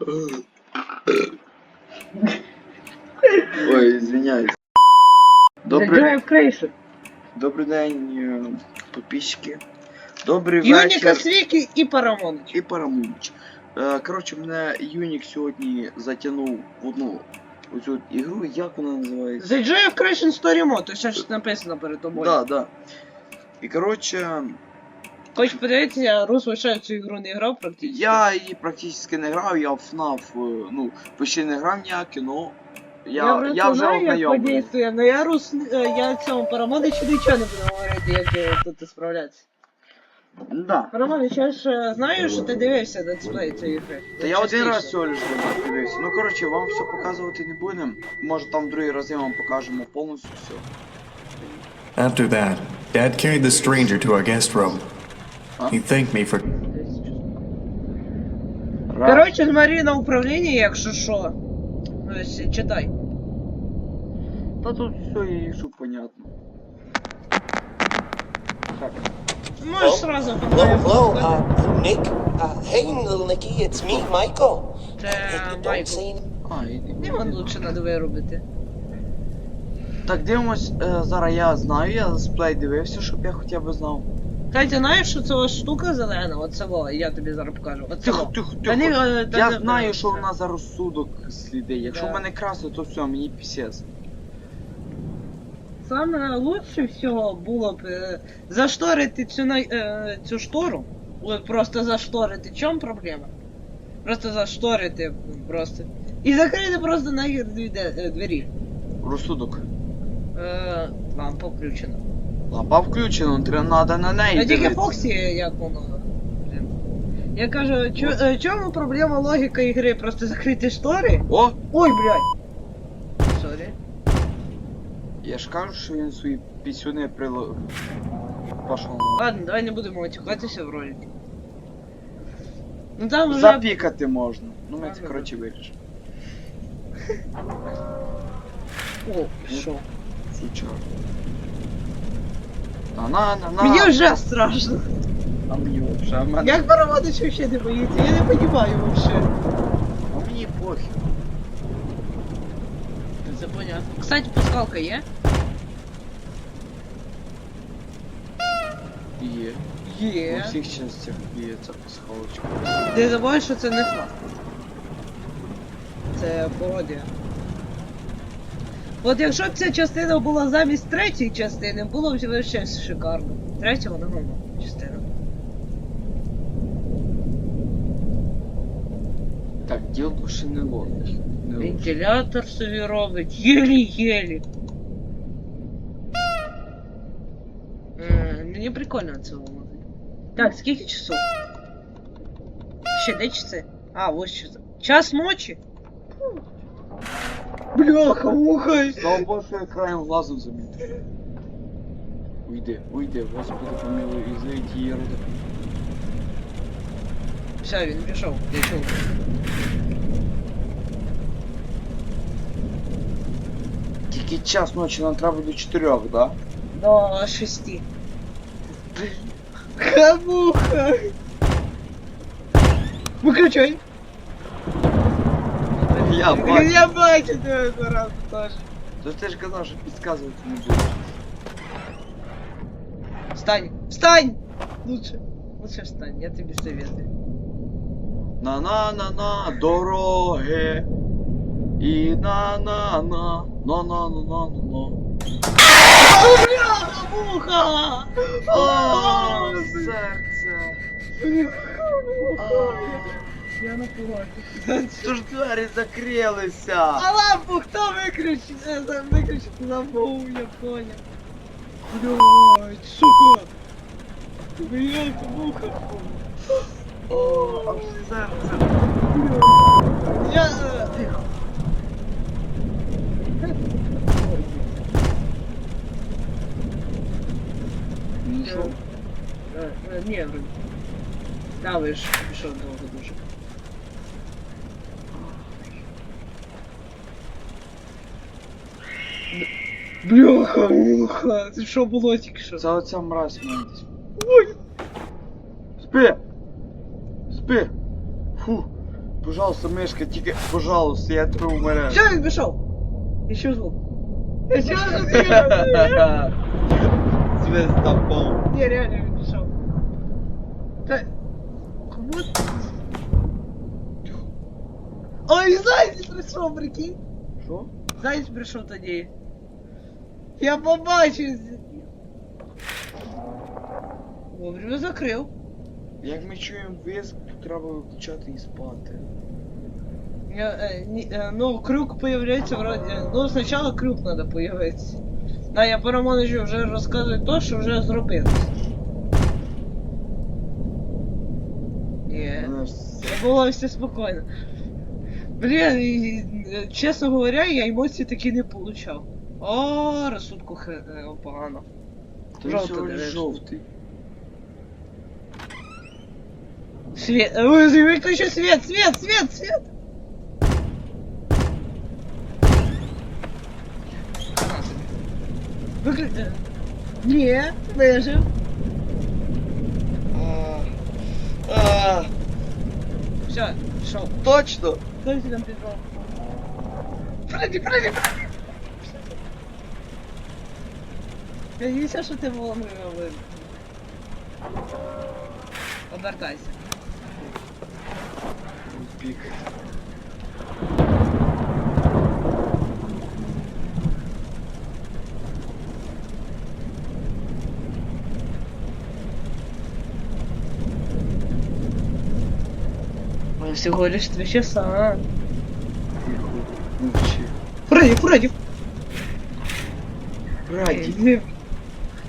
Ой, извиняюсь. Добрий, крейшу. добрий день, е, підписчики. Добрий вечір. Свіки і Парамоныч. І Парамунч. Е, Коротше, мене Юнік сьогодні затягнув в одну оцю ігру, як вона називається? Заїжджаю в Creation Story Mode, ось ж написано перед тобою. Да, да. І коротше, Хоч подивитися, я Рус в цю ігру не грав практично. я її практично не грав, я в FNAF, е, ну, почти не грав ніякі, ну. Я, я, я, вже знаю, як ознайомлений. но я Рус, е, я цьому Парамоничу нічого не буду говорити, як тут справлятися. Да. Парамонич, я ж е, знаю, що ти дивився на дисплей цієї гри. Та я один раз всього лиш дивився. Ну коротше, вам все показувати не будемо. Може там другий раз я вам покажемо повністю все. After that, Dad carried the stranger to our guest room. He thanked me for. Коротше, смотри на управління, якщо що. Ось, читай. Та тут все і що понятно. Так. Можеш сразу Hello, подивитися. hello, uh, Nick. Uh, hey, little Nicky, it's me, Michael. Це If you don't Майкл. say А, іди. Димон лучше надо виробити. Так, дивимось, е, зараз я знаю, я дисплей дивився, щоб я хоча б знав. Катя, знаєш, що це штука зелена, оце во, я тобі зараз покажу. Оце Тихо, во. тихо, Та не, тихо. е, та Я не- знаю, що вона за розсудок слідить. Якщо Да. в мене красно, то все, мені пісець. Саме лучше всього було б е, зашторити цю, най- е, цю штору. От просто зашторити. В чому проблема? Просто зашторити просто. І закрити просто нахер дві де- е, двері. Розсудок. Е, лампа включена. Лампа включена, треба треба на неї. А тільки дивитися. Фоксі, як воно. блін. Я кажу, чо- е, чому проблема логіка ігри? Просто закрити штори? О! Ой, блядь. Сорі. Я ж кажу, що він свої пісюни прило... Пошов. Ладно, давай не будемо матюкатися в ролику. Ну там вже... Запікати можна. Ну ми це Ладно, коротше вирішимо. О, пішов. Сучар. На на на на. Мені вже страшно. А мені вообще, а мене... Як Барабанич вообще не боїться? Я не понимаю вообще. А мені похер. Це понятно. Кстати, пасхалка є? Є. У Є. всіх частях є ця пасхалочка. Ти забуваєш, що це не флаг. Це пародія. От якщо б ця частина була замість третьої частини, було б вообще шикарно. Третя вона говно частина. Так, ділку ще не ловить. Вентилятор собі робить, єлі-єлі. Е, Мені прикольно це воно. Так, скільки часов? Ще де часи? А, ось часи. Час ночі? Бляха, муха. Слава Богу, що я краєм глазу замітив. Уйди, уйди, Господи помилуй, і зайдіть її рода. Все, він пішов, я чув. Тільки час ночі нам треба до 4, да? До шести. Хамуха. Выключай. Я бачу. Я бачу тебе зараз теж. То ти ж казав, що підказувати не будеш. Встань! Встань! Лучше. Лучше встань, я тебе советую. На-на-на-на, дороги. І на-на-на, на-на-на-на-на. Бляха, муха! О, серце. Я напугався. Тут ж двері закрилися. А лампу хто виключив? Е, за- Виключив лампу, я понял. Блядь, сука! Бляха, муха. О, аж серце. Я... е, Тихо. Ну що? Е, е, Ні, вроді. Да, ви ж пішов довго дуже. Бляха, муха, це що було тільки що? Це оця мразь мене десь. Ой! Спи! Спи! Фу! Пожалуйста, мишка, тільки, пожалуйста, я тебе умоляю. Все, він пішов. І що звук? Я що звук? Звездопол. Ні, реально він пішов. Та... Кому? Ой, зайць прийшов, прикинь. Що? Зайць прийшов тоді. Я побачив. Вовремя закрив. Як ми чуємо визг, то треба виключати і спати. Я, э, не- э, ну, крюк появляется вроде... э, Ну, сначала крюк надо появиться. Да, я по Романовичу вже розказую то, що вже зробив. Ні. Вона ж все. Це було все спокійно. Блін, і, е, чесно говоря, я емоцій такі не получав. О, розсудку хе, е, погано. Ти Жовто, всього лиш дивись. жовтий. Свет, ой, виключи свет, свет, свет, свет! Выключи. Не, вижив. А, а, Все, пішов. Точно? Хто там пішов? Фредді, Фредді, Фредді! Я дивися, що ти волом робив. Обертайся. Пік. Всего лишь три часа. Фредді! Раді. Ні.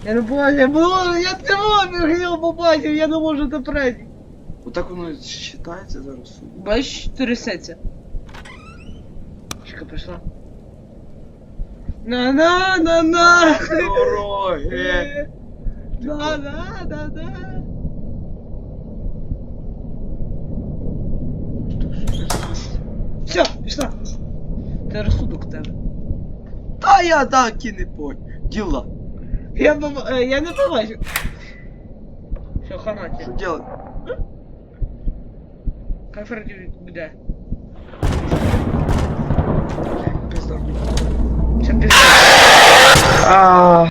Я не бачу, я було, я не можу, я побачив, я не можу до Фредді. Отак воно считається зараз. Бачиш, трясеться. Чека прийшла. На на на на Дороги. На Все, пішла. Це розсудок тебе. Та я так і не понял. Діла. Я, поб- е, я не побачив. Все, ханаті. Що делать? Хай Фредді буде. Пизда. Все пізно. А.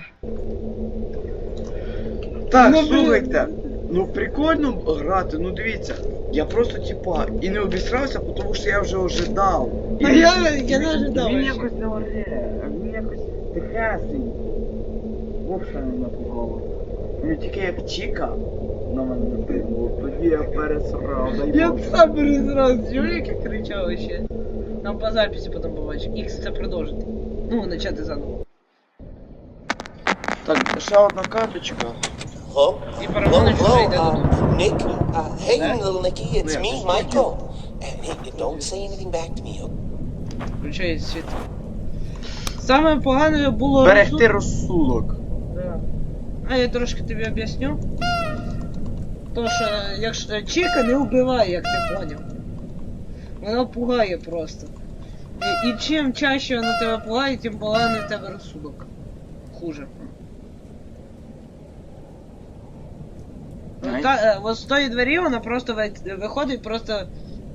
Так, Ну, блін. слухайте. Ну прикольно грати, ну дивіться. Я просто типа і не обісрався, тому що я вже ожидав. І Та він- я- я не він- ожидав Він ще. якось не оре, а він якось тихесенький. Вовше не напугало. Ну тільки як Чіка на мене напряму, тоді я пересрав. дай Я Боже. сам перезраз, чув, як я кричав ще. Там по записі потім побачиш. Ікс це продовжити. Ну, начати заново. Так, ще одна карточка. Hello? І Hello, вже hello, додому. uh, Nick? Uh, hey, little Nicky, it's Nick, me, Michael. And Nick, don't say anything back to me, Включає світ. Саме погане було Берегти розсуд- розсудок. А я трошки тобі об'ясню. То що, якщо Чіка не вбиває, як ти поняв. Вона пугає просто. І, і чим чаще вона тебе пугає, тим поганий в тебе розсудок. Хуже. Ну, Ай. та, е, от з тої двері вона просто ви- виходить просто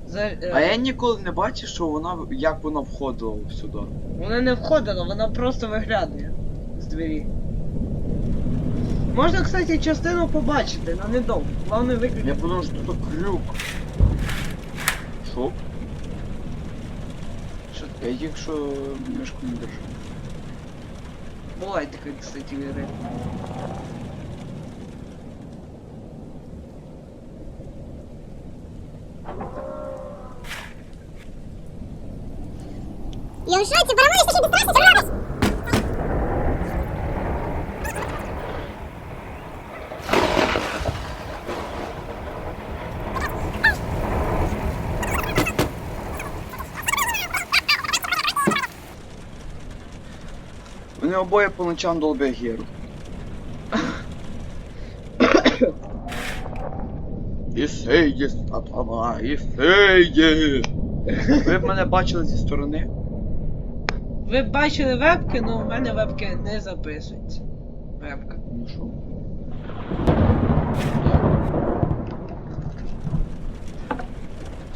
за. е, А я ніколи не бачив, що вона як вона входила сюди. Вона не входила, вона просто виглядає з двері. Можна, кстати, частину побачити, але недовго. Головне Я виключити. подумав, що тут крюк. Що? Що Я якщо мішку не держу. Буває таке, кстати, ігри. Я в шоке, Парамонович, ты что, бесстрастный, Вони обоє по ночам долбять геру. Ісеє, сатана, Ісеє! Ви б мене бачили зі сторони? Ви б бачили вебки, але у мене вебки не записуються. Вебка. Ну що?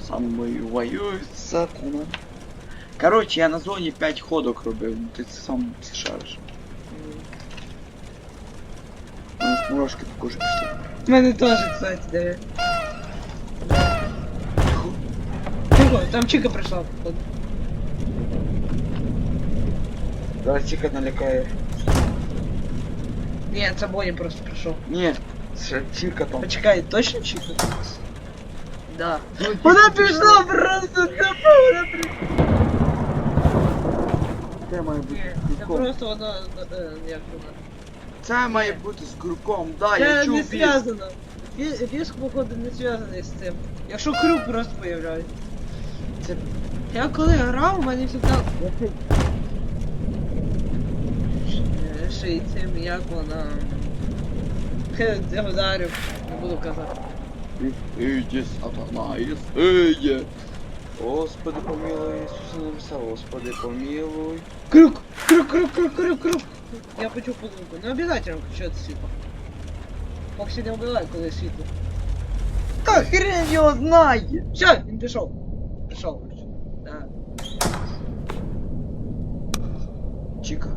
самою воюю з сатана. Коротше, я на зоні 5 ходок робив, ну ти це сам це шариш. Ну, Мурашки по кожі пішли. У мене теж, кстати, диви. Тихо, там Чика прийшла, походу. Зараз Чіка налякає. Ні, це Боні просто прийшов. Ні, це Чіка там. Почекай, точно Чика? Да. Вона пішла просто тупо, вона прийшла. Це має бути з Це крюком. просто воно, е, як воно. Це має бути з крюком, да, я Це чув не зв'язано. Ві- Віск, походу, не зв'язаний з цим. Якщо крюк просто появляється. Це Я коли грав, у мене завжди... Ший цим, як вона... Хе, Я вдарив, не буду казати. Іди, сатана, іди. Господи помилуй, Ісусе небеса, Господи помилуй. Крюк! Крюк, крюк, крюк, крюк, крюк! Я почув подумку. Не обязательно включати світло. Фоксі не вбиває, коли світло. Та хрень його знає! Все, він пішов. Пішов. Да. Чіка.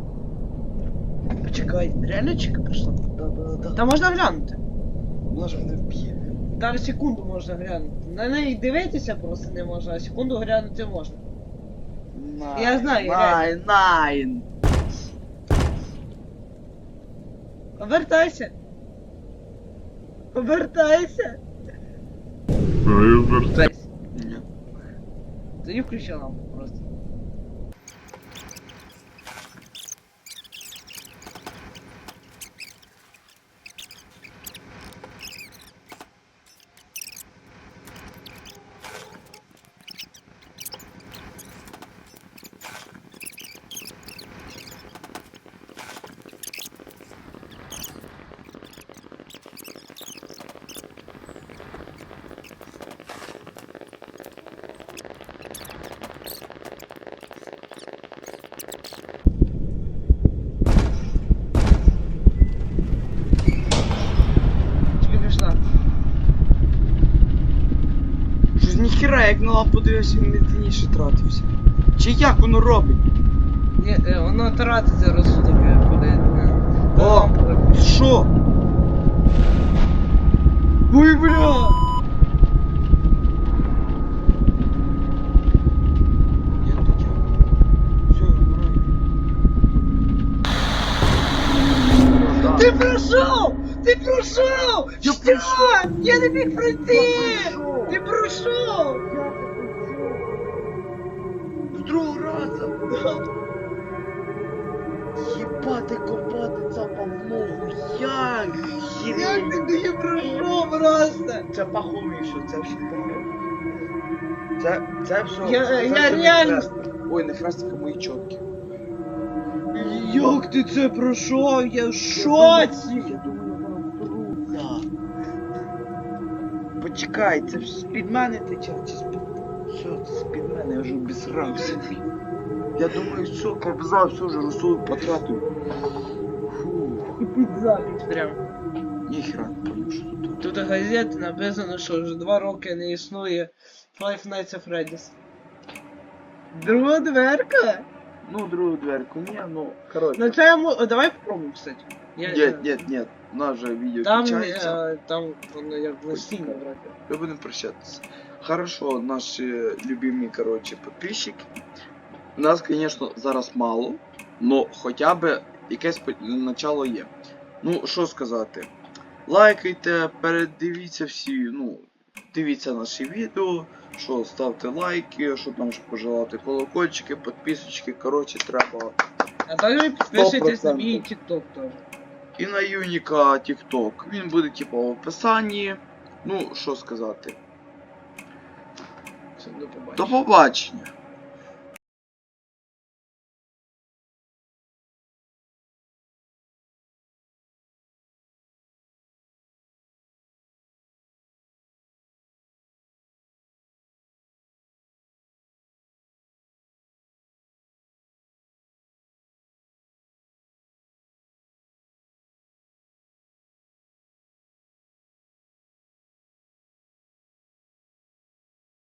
Почекай, реально чека пішла? Да, да, да. Та можна глянути. Вона ж мене вб'є. Навіть секунду можна глянути. На неї дивитися просто не можна, а секунду глянути можна. Я знаю, Найн, найн. Обертайся. Обертайся. Обертайся. Ні. не включи лампу просто. Тільки пішла. Щось ніхіра, як на лампу дивився, він медленніше тратився. Чи як воно робить? Ні, е, воно тратиться розсудок, коли... е, О! Що? Ой, бля! Я тут я. Все, вмираю. Ти пройшов! Ти пройшов! Я Що? Я не міг пройти! Ти пройшов! Другого разу. Їбати копати цапа в. Як? Як ти не пройшов просто? Це пахові, що це все пахові. Це, це все. Я- це я все реально- хрест. Ой, не хрестики, мої чотки. Як ти це пройшов? Я в шоці! Я думаю, вам трудно. Почекай, це ж з-під мене тече, чи з-під... Що мене, я вже обісрався. Я думаю, все, кобза, все ж розсуд потратив. І під запись прям. ніхера не поняв, що тут. Тут у газеті написано, що вже два роки не існує Five Nights at Freddy's. Друга дверка? Ну, другу дверку, ні, ну, коротше. Ну це я мо- Давай попробуємо, кстати. Я, Нет, нет, нет, у нас же видео Там, включається. е, там воно як настільно вроде. Мы будем прощаться. Хорошо, наши любимые, короче, подписчики. Нас, конечно, зараз мало, но хоча б якесь начало є. Ну, що сказати. Лайкайте, передивіться всі, ну, дивіться наші відео, що ставте лайки, що там ще пожелати, колокольчики, підписочки, коротше, треба. А також підписуйтесь на мій TikTok теж. І на Юніка TikTok. Він буде, типу, в описанні. Ну, що сказати. До побачення.